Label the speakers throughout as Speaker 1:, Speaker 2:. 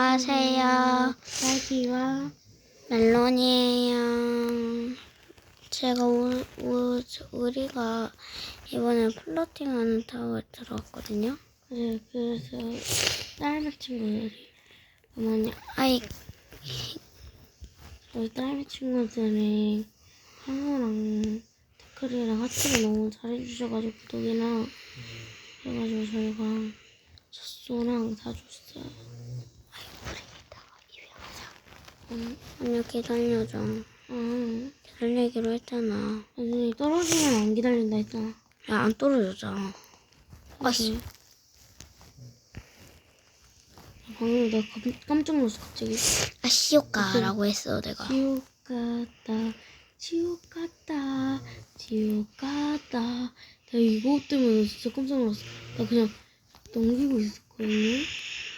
Speaker 1: 안녕하세요.
Speaker 2: 딸기와
Speaker 1: 멜론이에요. 제가 우, 우, 우리가 이번에 플로팅하는 타워에 들어왔거든요.
Speaker 2: 네, 그래서 딸기 친구들이 어머니
Speaker 1: 아이,
Speaker 2: 저희 딸기 친구들이 한우랑 태클이랑 하트를 너무 잘해주셔가지고 구독이나 그래가지고 저희가 젖소랑 다 줬어요. 응,
Speaker 1: 아니요, 기다려줘.
Speaker 2: 응.
Speaker 1: 기다리기로 했잖아.
Speaker 2: 아니 떨어지면 안 기다린다 했잖아.
Speaker 1: 야, 안 떨어졌잖아. 아씨.
Speaker 2: 네. 방금 나 깜- 깜짝 놀랐어 갑자기.
Speaker 1: 아, 시오카라고 했어, 내가.
Speaker 2: 지옥 같다 지옥 같다 지옥 같다 나 이거 때문에 진짜 깜짝 놀랐어 나 그냥 넘기고 있었거든요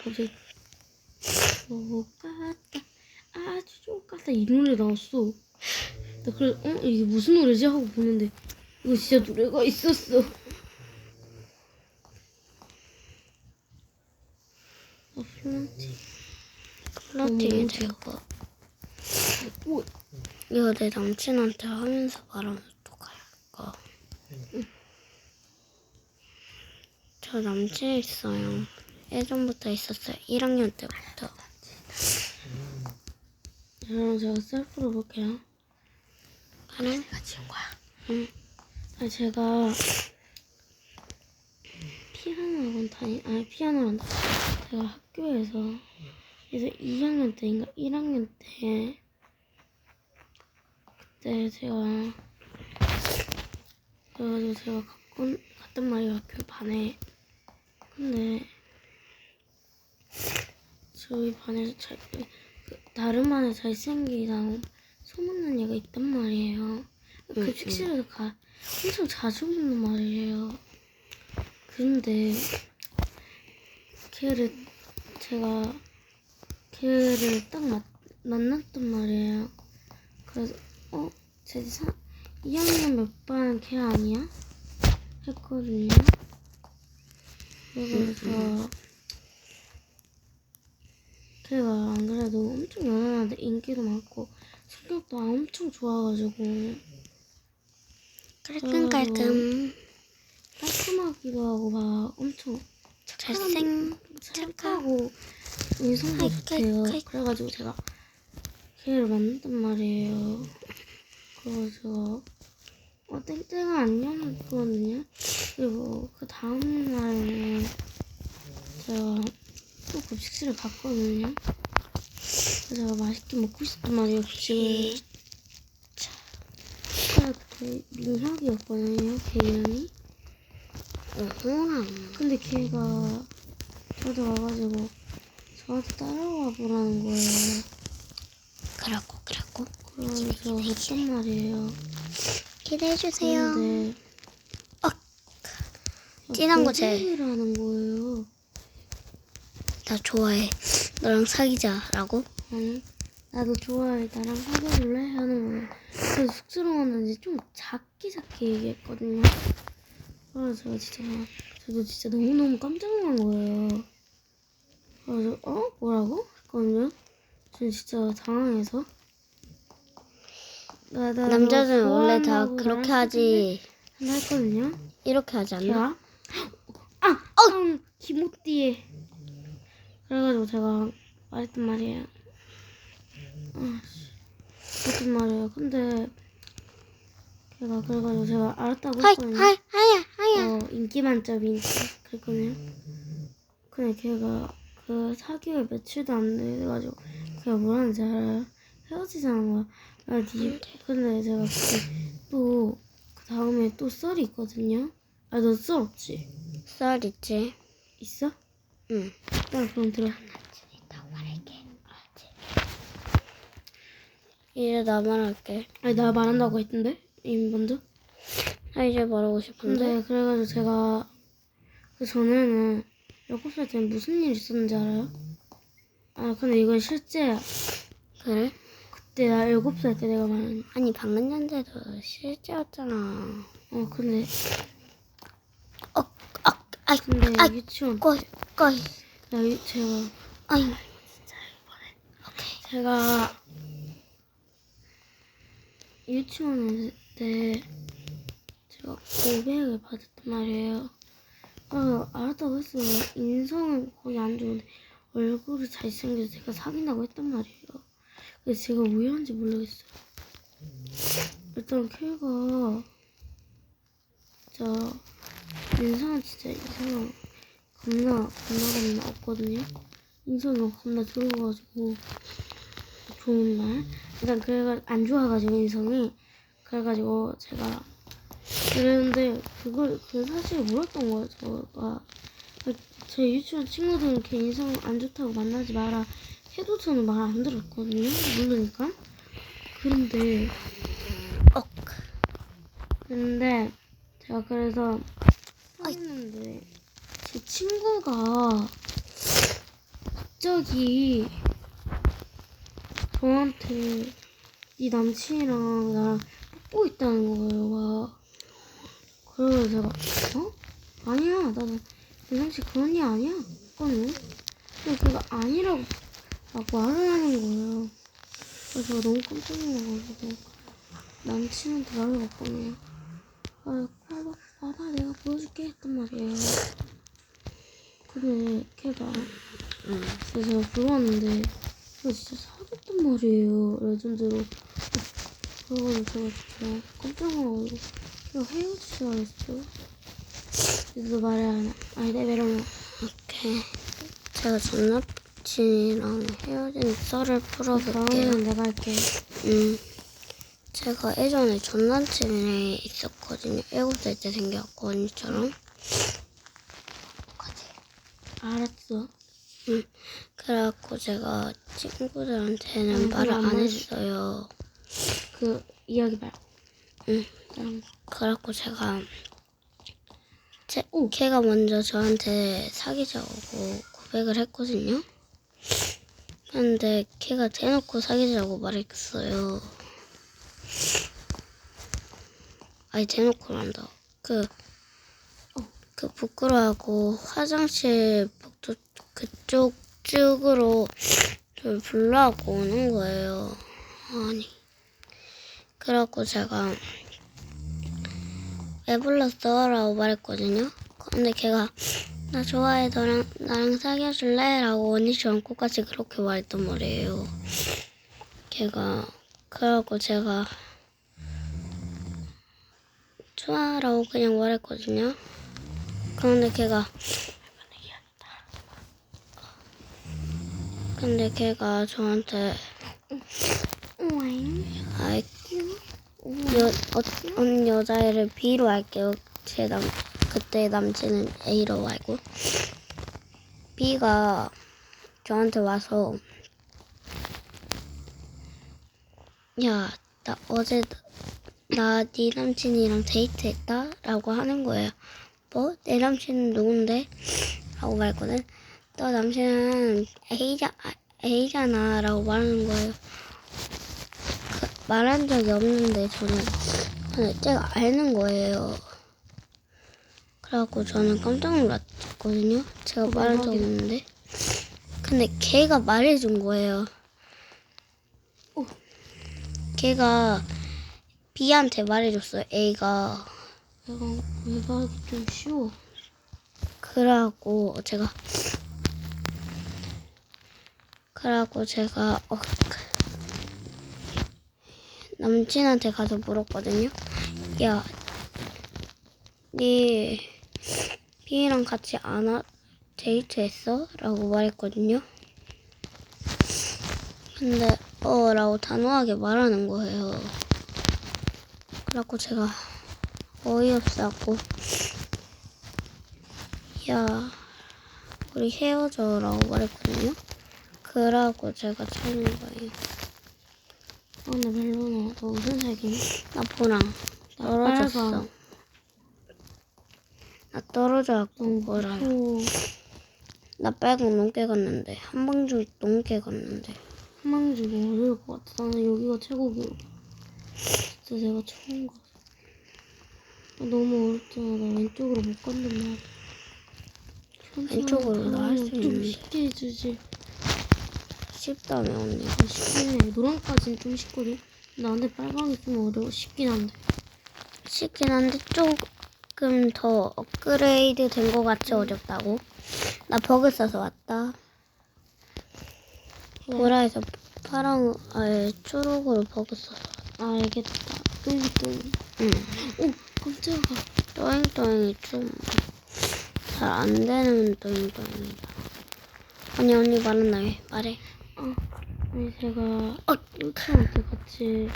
Speaker 2: 갑자기 지옥 같다 아주 같다 이 노래 나왔어 나 그래 어 이게 무슨 노래지 하고 보는데 이거 진짜 노래가 있었어 아 플런팅
Speaker 1: 되고.
Speaker 2: 오
Speaker 1: 이거 내 남친한테 하면서 말하면 어떡할까? 저 남친 있어요. 예전부터 있었어요. 1학년 때부터.
Speaker 2: 그럼 제가 셀프로 볼게요
Speaker 1: 그래?
Speaker 2: 내가 지은 거야.
Speaker 1: 응.
Speaker 2: 아 제가 피아노 학원 다니 아니 피아노란 다 제가 학교에서 그래서 2학년 때인가 1학년 때 그때 제가 그래가지고 제가 갖고 갔단 말이에요 학교 반에 근데 저희 반에서 잘 그, 반에 잘생기다고 소문난 애가 있단 말이에요.
Speaker 1: 응,
Speaker 2: 급식실에서 가 엄청 자주 먹는 말이에요. 근데 걔를 제가 걔를 딱 마, 만났단 말이에요. 그래서 어? 제 사, 2학년 몇 반 걔 아니야? 했거든요. 그래서 걔가 안 그래도 엄청 연하한데 인기도 많고 성격도 엄청 좋아가지고
Speaker 1: 깔끔깔끔.
Speaker 2: 깔끔하기도 하고 막 엄청
Speaker 1: 잘생,
Speaker 2: 착하고 인성도 좋대요. 그래가지고 제가 걔를 만났단 말이에요. 그래서 어 땡땡아 안녕 했거든요. 그리고 그 다음 날에는 제가 또 급식실에 갔거든요. 그래서 맛있게 먹고 싶단 말이에요 급식을. 제가 그때 민혁이었거든요. 걔 이름이.
Speaker 1: 우와.
Speaker 2: 근데 걔가 저한테 와가지고 저한테 따라와 보라는 거예요.
Speaker 1: 그렇고, 그렇고.
Speaker 2: 그래서 제가 했단 말이에요.
Speaker 1: 기대해주세요.
Speaker 2: 근데
Speaker 1: 진한 거 제일.
Speaker 2: 라는 거예요.
Speaker 1: 나 좋아해. 너랑 사귀자라고?
Speaker 2: 아니 나도 좋아해. 나랑 사귀어줄래? 하는 거예요. 그래서 쑥스러웠는지 좀 작게 작게 얘기했거든요. 그래서 제가 진짜 저도 진짜 너무너무 깜짝 놀란 거예요. 그래서 어? 뭐라고? 했거든요. 저는 진짜 당황해서 나, 나
Speaker 1: 남자들은
Speaker 2: 너
Speaker 1: 원래 다
Speaker 2: 좋아한다고
Speaker 1: 그렇게 하지.
Speaker 2: 했거든요.
Speaker 1: 이렇게 하지 않나?
Speaker 2: 아! 어! 기모띠에 그래가지고 제가 말했단 말이에요 아, 씨. 그랬단 말이에요 근데 걔가 그래가지고 제가 알았다고 했거든요
Speaker 1: 하이, 하야, 하야.
Speaker 2: 어, 인기 만점인 그랬거든요 근데 걔가 그 사귀어 며칠도 안 돼가지고 걔가 뭐라는지 알아요? 헤어지자는 거야 아, 니, 근데 제가 그때 또 그 다음에 또 썰이 있거든요 아 너 썰 없지?
Speaker 1: 쌀 있지?
Speaker 2: 있어?
Speaker 1: 응.
Speaker 2: 나 그럼 들어
Speaker 1: 이제 나 말할게.
Speaker 2: 아니 나 말한다고 했던데 이미 먼저
Speaker 1: 나 이제 말하고 싶은데.
Speaker 2: 근데 그래가지고 제가 그 전에는 일곱 살 때는 무슨 일 있었는지 알아요? 아 근데 이건 실제야
Speaker 1: 그래?
Speaker 2: 그때 나 일곱 살 때 내가 말한
Speaker 1: 아니 방금 전에도 실제였잖아.
Speaker 2: 어 근데
Speaker 1: 어,
Speaker 2: 근데
Speaker 1: 아,
Speaker 2: 유치원
Speaker 1: 꺼이, 꺼이.
Speaker 2: 나 유, 제가
Speaker 1: 아이,
Speaker 2: 제가 유치원에 있을 때 제가 고백을 받았단 말이에요. 아, 알았다고 했어요. 인성은 거의 안 좋은데 얼굴이 잘생겨서 제가 사귄다고 했단 말이에요. 그래서 제가 왜 한지 모르겠어요. 일단 걔가 진짜 인성은 진짜 인성 겁나 겁나 겁나 없거든요. 인성이 겁나 좋아가지고 좋은 날. 일단 그래가 안 좋아가지고 인성이. 그래가지고 제가 그랬는데 그걸 그 사실을 몰랐던 거예요 저가. 제 유치원 친구들은 걔 인성 안 좋다고 만나지 마라 해도 저는 말 안 들었거든요. 모르니까. 그런데
Speaker 1: 억.
Speaker 2: 근데 제가 그래서 했는데 제 친구가 갑자기 저한테 네 남친이랑 나랑 뽀뽀 있다는 거예요 막. 그래서 제가 어? 아니야. 나는 내 남친 그런 일 아니야. 그거는. 근데 걔가 아니라고 막 말을 하는 거예요. 그래서 제가 너무 깜짝 놀라가지고 남친한테 말을 걸거든요 아, 봐봐, 봐봐, 내가 보여줄게. 했단 말이에요. 근데 걔가
Speaker 1: 응.
Speaker 2: 그래서 제가 불러왔는데 걔가 진짜 사귀었단 말이에요. 레전드로. 그래가지고 제가 진짜 깜짝 놀라가지고 걔가 헤어지자 했어요. 그래서 말을 안 해. 아니, 내 메롱.
Speaker 1: 오케이. 제가 전 남친이랑 헤어진 썰을 풀어볼게요.
Speaker 2: 내가 할게.
Speaker 1: 음. 제가 예전에 전 남친이 있었거든요. 일곱 살때 생겨갖고 언니처럼.
Speaker 2: 알았어.
Speaker 1: 음. 그래갖고 제가 친구들한테는
Speaker 2: 음,
Speaker 1: 말을
Speaker 2: 안
Speaker 1: 안. 했어요.
Speaker 2: 그 이야기 말고.
Speaker 1: 응.
Speaker 2: 거.
Speaker 1: 그래갖고 제가 제,
Speaker 2: 오.
Speaker 1: 걔가 먼저 저한테 사귀자고 고백을 했거든요. 근데 걔가 대놓고 사귀자고 말했어요. 아니 대놓고 한다. 그, 그 부끄러워하고 화장실 복도 그쪽 쪽으로 저를 불러하고 오는 거예요. 아니. 그래갖고 제가 왜 불렀어? 라고 말했거든요. 근데 걔가 나 좋아해 너랑 나랑 사귀어줄래? 라고 언니처럼 똑같이 그렇게 말했단 말이에요. 걔가 그래갖고 제가 좋아라고 그냥 말했거든요. 그런데 걔가 근데 걔가 저한테. 아이 여, 어, 어떤 여자애를 B로 할게요. 제 남, 그때 남친은 A로 알고. B가 저한테 와서, 야, 나 어제, 나 네 남친이랑 데이트했다? 라고 하는 거예요. 뭐? 내 남친은 누군데? 라고 말했거든. 너 남친은 A자, 아, A잖아. 라고 말하는 거예요. 그, 말한 적이 없는데 저는 근데 제가 아는 거예요. 그래갖고 저는 깜짝 놀랐거든요. 제가 말한 적이 없는데. 근데 걔가 말해준 거예요.
Speaker 2: 오.
Speaker 1: 걔가 B한테 말해줬어요. A가.
Speaker 2: 내가 하기 좀 쉬워.
Speaker 1: 그래갖고 제가 그래갖고 제가 어, 남친한테 가서 물었거든요. 야, 네 B랑 같이 안 와, 데이트했어? 라고 말했거든요. 근데 어 라고 단호하게 말하는 거예요. 그래갖고 제가 어이없어갖고 야 우리 헤어져라고 말했거든요. 그러고 제가 찾는 거예요.
Speaker 2: 아, 근데 멜로나, 너 무슨 색임?
Speaker 1: 나 보랑
Speaker 2: 나
Speaker 1: 떨어졌어. 나 떨어져갖고 보랑.
Speaker 2: 오,
Speaker 1: 나 빨강 넘게 갔는데 한방중 넘게 갔는데.
Speaker 2: 한방 중에 어려울 것 같아. 나는 여기가 최고기로. 진짜 내가 처음 가. 아, 너무 어렵잖아. 나 왼쪽으로 못 간단 말이야.
Speaker 1: 왼쪽으로 나 할 수
Speaker 2: 좀
Speaker 1: 있는데.
Speaker 2: 쉽게 해주지.
Speaker 1: 쉽다며 언니.
Speaker 2: 쉽네. 노랑까지는 좀 쉽거든. 나한테 빨강이 좀 어려워. 쉽긴 한데.
Speaker 1: 쉽긴 한데 조금 더 업그레이드 된 것 같이 어렵다고. 나 버그 써서 왔다. 보라에서 파랑, 아예 초록으로 버그 써서 왔다.
Speaker 2: 아, 알겠다. 뚱뚱.
Speaker 1: 응.
Speaker 2: 오, 깜짝아.
Speaker 1: 또잉또잉이 좀 잘 안 되는 또잉또잉이다. 아니 언니 말은 나왜 말해?
Speaker 2: 아, 아니 제가 어, 유치원한테 같이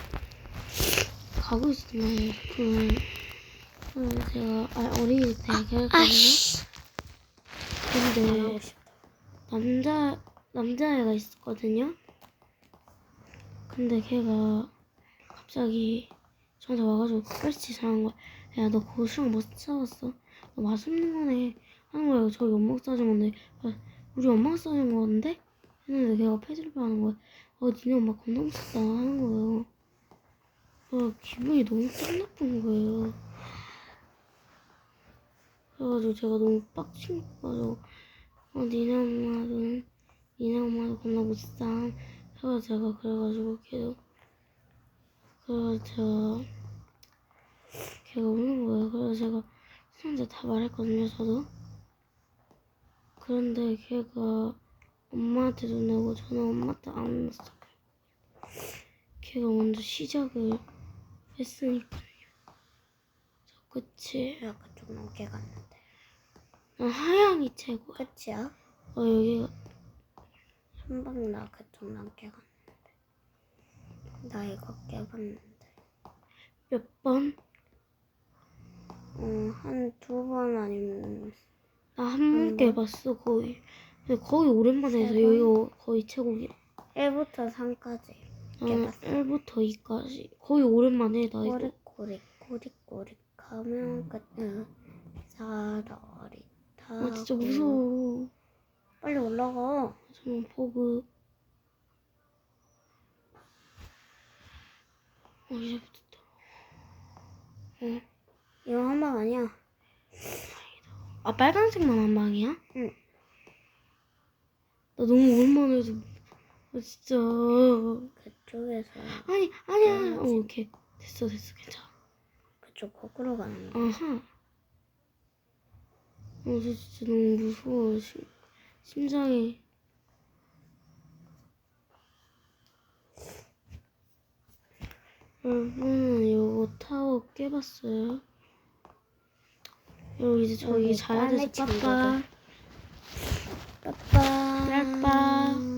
Speaker 2: 가고 있었나요? 그, 그 제가 아, 어린이집 대학을 했거든요.
Speaker 1: 아씨.
Speaker 2: 근데 남자 남자애가 있었거든요. 근데 걔가 갑자기 저한테 와가지고 끝까지 잘한 거야. 야, 너 고수랑 뭐 싸웠어? 너 맛없는 거네. 하는 거예요. 저희 엄마가 싸준 건데. 아, 우리 엄마가 싸준 건데? 했는데 걔가 패드립 하는 거야. 어, 니네 엄마 겁나 무섭다 하는 거예요. 어, 기분이 너무 딱 나쁜 거예요. 그래가지고 제가 너무 빡친 거가지고 어, 니네 엄마는 니네 엄마도 겁나 못싸. 그래서 제가 그래가지고 계속 그래서 제가 걔가 우는 거예요. 그래서 제가 선생한테 다 말했거든요. 저도. 그런데 걔가 엄마한테도 내고 저는 엄마한테 안 혼났어요. 걔가 먼저 시작을 했으니까요. 저 그치?
Speaker 1: 아까 좀 넘게 갔는데.
Speaker 2: 난 하양이 최고.
Speaker 1: 끝이야?
Speaker 2: 어 여기가
Speaker 1: 한방 나그 좀 넘게 갔는데. 나 이거 깨봤는데.
Speaker 2: 몇 번?
Speaker 1: 어, 한 두 번 아니면
Speaker 2: 나한번 깨봤어 거의. 근데 거의 오랜만에 해서
Speaker 1: 세 번?
Speaker 2: 여기가 거의 최고기야.
Speaker 1: 1부터 3까지.
Speaker 2: 어,
Speaker 1: 깨봤어.
Speaker 2: 1부터 2까지. 거의 오랜만에 나 이거.
Speaker 1: 꼬리꼬리 꼬리꼬리 가면 끝은 사다리 타고
Speaker 2: 아 진짜 무서워.
Speaker 1: 빨리 올라가
Speaker 2: 잠깐 버그. 어 이제부터. 어.
Speaker 1: 이거 한방 아니야?
Speaker 2: 아 빨간색만 한 방이야?
Speaker 1: 응.
Speaker 2: 나 너무 오랜만에 해서 아 진짜.
Speaker 1: 그쪽에서.
Speaker 2: 아니 아니야. 어 오케이. 됐어 됐어. 괜찮아.
Speaker 1: 그쪽 거꾸로 가는 거.
Speaker 2: 아하. 어 저 진짜 너무 무서워. 심, 심장이. 여러분은 요거 타워 깨봤어요? 여러분 이제 저희
Speaker 1: 여기
Speaker 2: 자야 돼서 빠빠.
Speaker 1: 빠빠.
Speaker 2: 빠빠